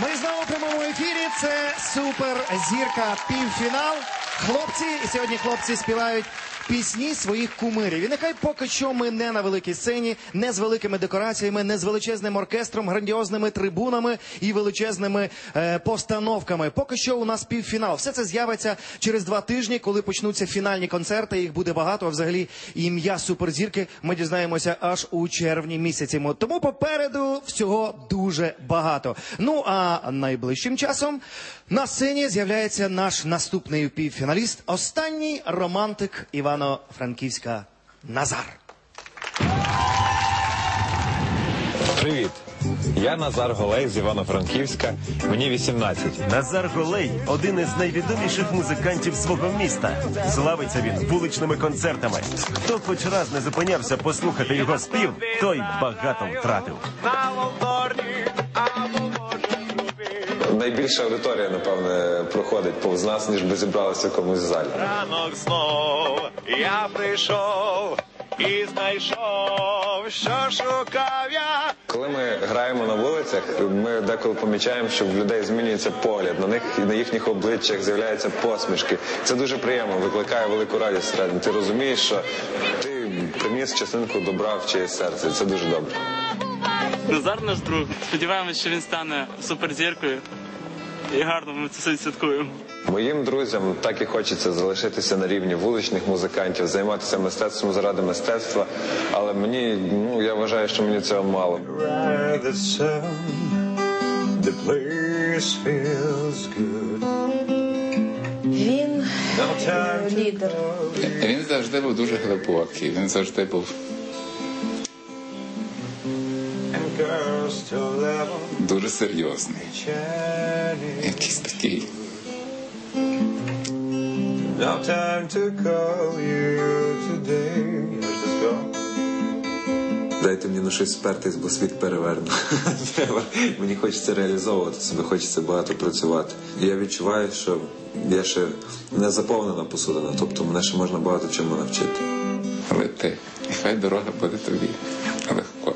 Muy Знову в прямому ефірі. Це супер зірка півфінал. Хлопці, і сьогодні хлопці співають пісні своїх кумирів. І нехай поки що ми не на великій сцені, не з великими декораціями, не з величезним оркестром, грандіозними трибунами і величезними е, постановками. Поки що у нас півфінал. Все це з'явиться через два тижні, коли почнуться фінальні концерти. Їх буде багато. А взагалі ім'я суперзірки ми дізнаємося аж у червні місяці. Тому попереду всього дуже багато. Ну а найближчим часом на сцені з'являється наш наступний півфіналіст, останній романтик Івано-Франківська Назар. Привіт! Я Назар Голей з Івано-Франківська. Мені 18. Назар Голей один із найвідоміших музикантів свого міста. Славиться він вуличними концертами. Хто хоч раз не зупинявся послухати його спів, той багато втратив. Найбільша аудиторія, напевне, проходить повз нас, ніж би зібралися в якомусь залі. Ранок знов я прийшов і знайшов, що шукав я. Коли ми граємо на вулицях, ми деколи помічаємо, що в людей змінюється погляд. На них і на їхніх обличчях з'являються посмішки. Це дуже приємно, викликає велику радість всередині. Ти розумієш, що ти приніс частинку добра в чиєсь серце. Це дуже добре. Назар наш друг. Сподіваємось, що він стане суперзіркою. І гарно ми це святкуємо. Моїм друзям так і хочеться залишитися на рівні вуличних музикантів, займатися мистецтвом заради мистецтва. Але мені ну я вважаю, що мені цього мало. Він е, лідер. Він завжди був дуже глибокий, він завжди був дуже серйозний. Якийсь такий. No time to call you today. Дайте мені на щось спертись, бо світ переверне. Треба. Мені хочеться реалізовувати себе, хочеться багато працювати. Я відчуваю, що я ще не заповнена посудина, тобто мене ще можна багато чому навчити. Але ти, і хай дорога буде тобі легко.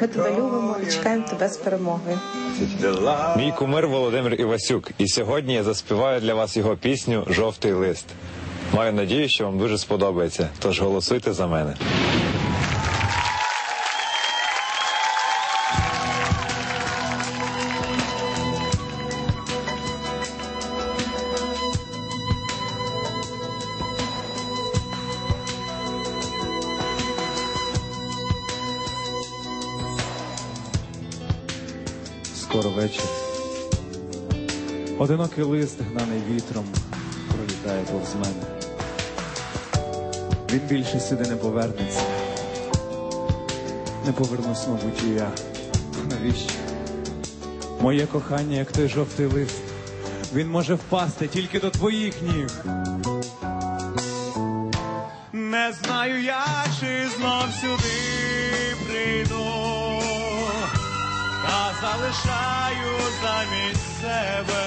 Ми тебе любимо і чекаємо тебе з перемогою. Мій кумир Володимир Івасюк, і сьогодні я заспіваю для вас його пісню Жовтий лист. Маю надію, що вам дуже сподобається. Тож голосуйте за мене. Скоро вечір. Одинокий лист, гнаний вітром, пролітає повз мене. Він більше сюди не повернеться. Не повернусь, мабуть, і я. Навіщо? Моє кохання, як той жовтий лист. Він може впасти тільки до твоїх ніг. Не знаю я, чи знов сюди залишаю замість себе.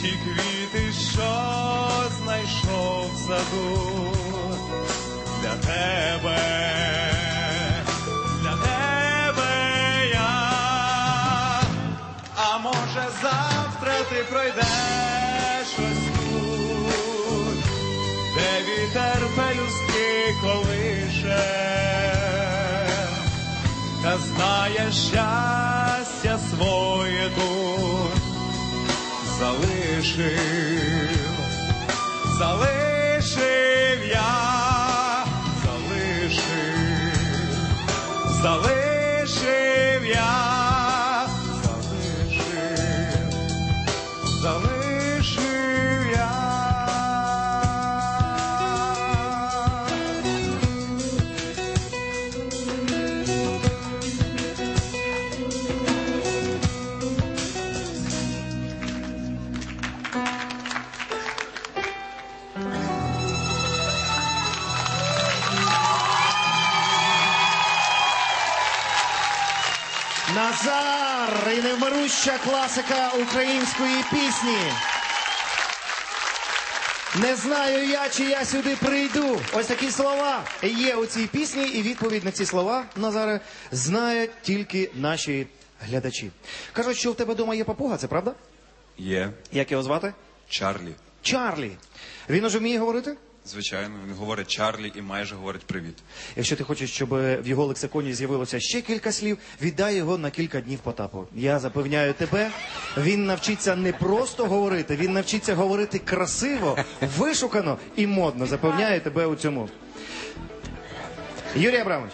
Ті квіти, що знайшов саду для тебе, знає щастя своє тут залишив, залишив я, залишив, залишив Назар і невмируща класика української пісні. Не знаю я, чи я сюди прийду. Ось такі слова є у цій пісні, і відповідь на ці слова, Назаре, знають тільки наші глядачі. Кажуть, що в тебе вдома є папуга, це правда? Є Як його звати? Чарлі. Чарлі. Він уже вміє говорити? Звичайно, він говорить Чарлі і майже говорить привіт. Якщо ти хочеш, щоб в його лексиконі з'явилося ще кілька слів, віддай його на кілька днів Потапу. Я запевняю тебе, він навчиться не просто говорити, він навчиться говорити красиво, вишукано і модно. Запевняю тебе у цьому. Юрій Абрамович,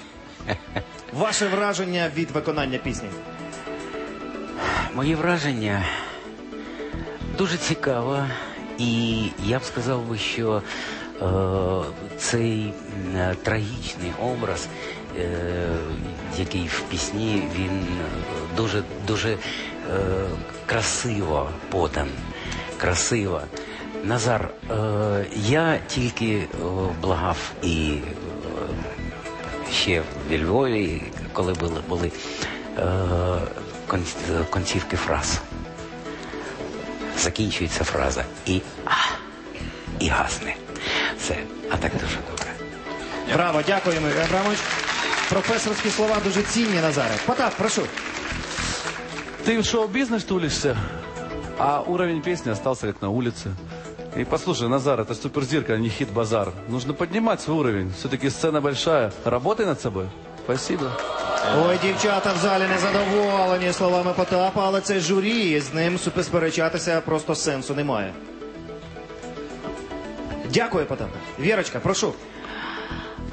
ваше враження від виконання пісні. Мої враження дуже цікаво, і я б сказав би, що цей е, трагічний образ, е, який в пісні, він е, дуже дуже е, красиво подан. Красиво. Назар, е, я тільки е, благав і е, ще в Львові, коли були, були е, концівки фраз. Закінчується фраза і а, і гасне. Все, а так дуже добре. Браво, дякуємо, Юрій Абрамович. Професорські слова дуже цінні, Назаре. Потап, прошу. Ты в шоу-бизнес тулишься, а уровень песни остался как на улице. И послушай, Назар, это суперзирка, а не хит-базар. Нужно поднимать свой уровень. Все-таки сцена большая. Работай над собой. Спасибо. Ой, дівчата в залі незадоволені словами Потапа, але це журі, і з ним сперечатися просто сенсу немає. Дякую, Потапе. Вірочка, прошу.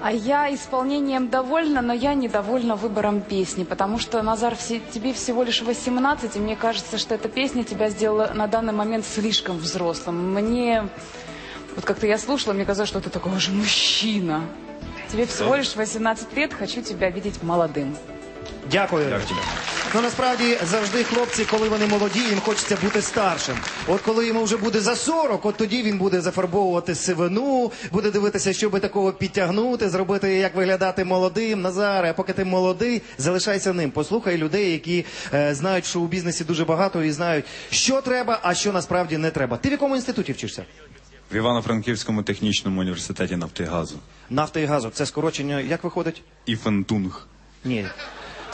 А я исполнением довольна, но я недовольна выбором песни, потому что, Назар, все- тебе всего лишь 18, и мне кажется, что эта песня тебя сделала на данный момент слишком взрослым. Мне, вот как-то я слушала, мне казалось, что ты такой уже мужчина. Тебе всего лишь 18 лет, хочу тебя видеть молодым. Дякую. Вірочка. Ну насправді завжди хлопці, коли вони молоді, їм хочеться бути старшим. От коли йому вже буде за 40, от тоді він буде зафарбовувати сивину, буде дивитися, що би такого підтягнути, зробити, як виглядати молодим. Назаре, а поки ти молодий, залишайся ним. Послухай людей, які е, знають, що у бізнесі дуже багато і знають, що треба, а що насправді не треба. Ти в якому інституті вчишся? В Івано-Франківському технічному університеті нафти і газу. Нафта і газу. Це скорочення як виходить? І Фентунг. Ні.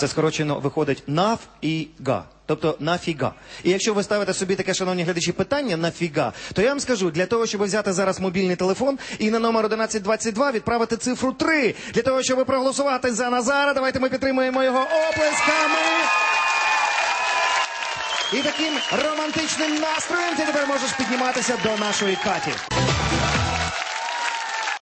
Це скорочено виходить наф і га. Тобто нафіга. І якщо ви ставите собі таке, шановні глядачі, питання нафіга, то я вам скажу, для того, щоб взяти зараз мобільний телефон і на номер 1122 відправити цифру 3. Для того, щоб проголосувати за Назара, давайте ми підтримуємо його оплесками. І таким романтичним настроєм ти тепер можеш підніматися до нашої Каті.